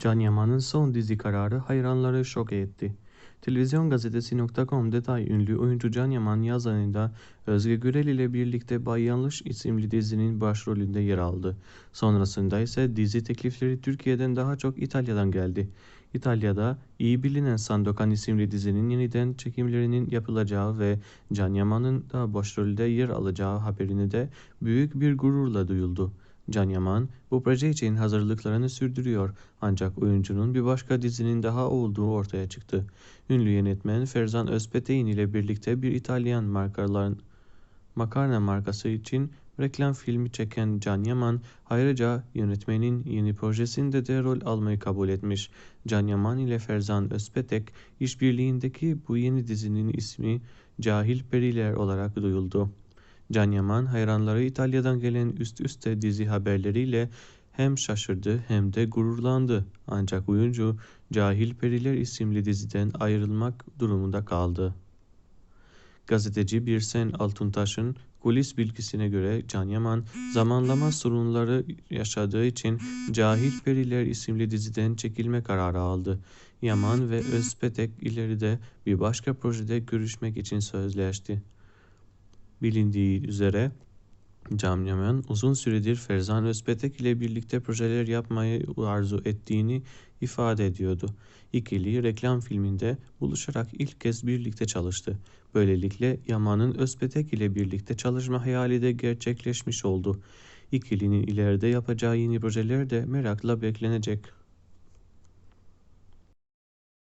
Can Yaman'ın son dizi kararı hayranları şok etti. Televizyongazetesi.com detay ünlü oyuncu Can Yaman yaz ayında Özge Gürel ile birlikte Bay Yanlış isimli dizinin başrolünde yer aldı. Sonrasında ise dizi teklifleri Türkiye'den daha çok İtalya'dan geldi. İtalya'da iyi bilinen Sandokan isimli dizinin yeniden çekimlerinin yapılacağı ve Can Yaman'ın da başrolde yer alacağı haberini de büyük bir gururla duyuldu. Can Yaman bu proje için hazırlıklarını sürdürüyor ancak oyuncunun bir başka dizinin daha olduğu ortaya çıktı. Ünlü yönetmen Ferzan Özpetekin ile birlikte bir İtalyan markaların makarna markası için reklam filmi çeken Can Yaman ayrıca yönetmenin yeni projesinde de rol almayı kabul etmiş. Can Yaman ile Ferzan Özpetek işbirliğindeki bu yeni dizinin ismi Cahil Periler olarak duyuldu. Can Yaman hayranları İtalya'dan gelen üst üste dizi haberleriyle hem şaşırdı hem de gururlandı. Ancak oyuncu Cahil Periler isimli diziden ayrılmak durumunda kaldı. Gazeteci Birsen Altuntaş'ın kulis bilgisine göre Can Yaman zamanlama sorunları yaşadığı için Cahil Periler isimli diziden çekilme kararı aldı. Yaman ve Özpetek ileride bir başka projede görüşmek için sözleşti. Bilindiği üzere Can Yaman uzun süredir Ferzan Özpetek ile birlikte projeler yapmayı arzu ettiğini ifade ediyordu. İkili reklam filminde buluşarak ilk kez birlikte çalıştı. Böylelikle Yaman'ın Özpetek ile birlikte çalışma hayali de gerçekleşmiş oldu. İkilinin ileride yapacağı yeni projeler de merakla beklenecek.